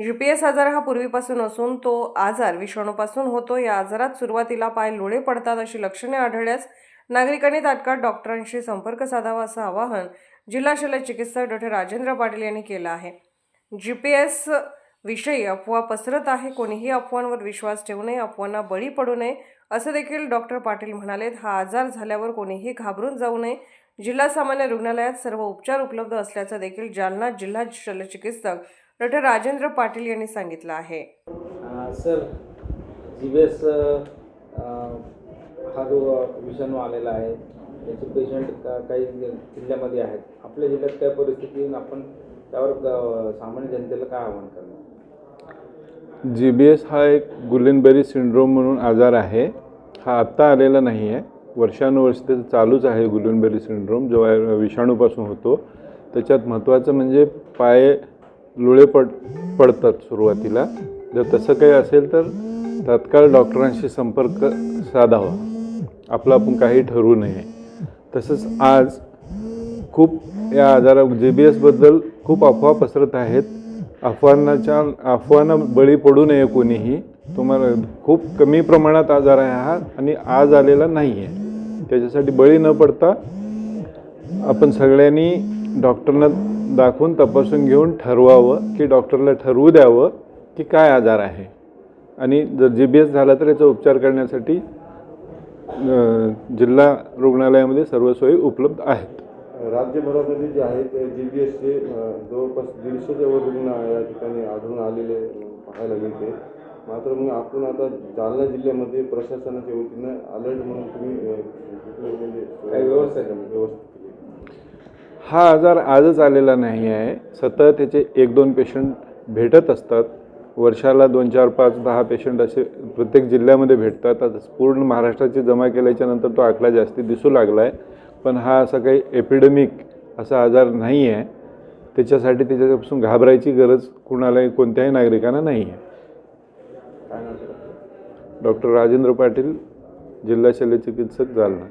G P S आजार हा पूर्वीपासून असून तो आजार विषाणूपासून होतो. या आजारात सुरुवातीला पाय लोळे पडतात अशी लक्षणे आढळल्यास नागरिकांनी तात्काळ डॉक्टरांशी संपर्क साधावा असं आवाहन जिल्हा शल्य चिकित्सक डॉक्टर राजेंद्र पाटील यांनी केलं आहे. जी पी एस विषयी अफवा पसरत आहे. कोणीही अफवांवर विश्वास ठेवू नये अफवांना बळी पडू नये असं देखील डॉक्टर पाटील म्हणालेत. हा आजार झाल्यावर कोणीही घाबरून जाऊ नये. जिल्हा सामान्य रुग्णालयात सर्व उपचार उपलब्ध असल्याचं देखील जालना जिल्हा शल्यचिकित्सक डॉक्टर राजेंद्र पाटील यांनी सांगितलं आहे. सर जी बी एस हा जो विषाणू आलेला आहे त्याचे पेशंट का काही जिल्ह्यामध्ये आहेत. आपल्या जिल्ह्यात काय परिस्थिती आपण त्यावर सामान्य जनतेला काय आव्हान करणार? जी बी एस हा एक गुलेनबेरी सिंड्रोम म्हणून आजार आहे. हा आत्ता आलेला नाही आहे. वर्षानुवर्ष त्याचं चालूच आहे गुलेनबेरी सिंड्रोम जो विषाणूपासून होतो. त्याच्यात महत्त्वाचं म्हणजे पाय लुळे पड पडतात सुरुवातीला. जर तसं काही असेल तर तात्काळ डॉक्टरांशी संपर्क साधावा. आपलं आपण काही ठरवू नये. तसंच आज खूप या आजारा जे बी एसबद्दल खूप अफवा पसरत आहेत. अफवांनाच्या अफवांना बळी पडू नये कोणीही. तुम्हाला खूप कमी प्रमाणात आजार आहे हा आणि आज आलेला नाही आहे त्याच्यासाठी बळी न पडता आपण सगळ्यांनी डॉक्टरना दाखवून तपासून घेऊन ठरवावं की डॉक्टरला ठरवू द्यावं की काय आजार आहे. आणि जर जी बी एस झाला तर याचा उपचार करण्यासाठी जिल्हा रुग्णालयामध्ये सर्व सोयी उपलब्ध आहेत. राज्यभरामध्ये जे आहेत जी बी एसचे जवळपास दीडशेच्या वर रुग्ण या ठिकाणी आढळून आलेले पाहायला मिळते. मात्र मग आपण आता जालना जिल्ह्यामध्ये प्रशासनाच्या वतीनं अलर्ट म्हणून तुम्ही म्हणजे काही व्यवस्था केली? व्यवस्था हा आजार आजच आलेला नाही आहे. सतत त्याचे एक दोन पेशंट भेटत असतात. वर्षाला दोन चार पाच दहा पेशंट असे प्रत्येक जिल्ह्यामध्ये भेटतात. आता पूर्ण महाराष्ट्राची जमा केल्याच्यानंतर तो आकडा जास्ती दिसू लागला आहे पण हा असा काही एपिडेमिक असा आजार नाही आहे. त्याच्यासाठी त्याच्यापासून घाबरायची गरज कुणालाही कोणत्याही नागरिकांना नाही आहे. आहे? डॉक्टर राजेंद्र पाटील जिल्हा शल्यचिकित्सक जालना.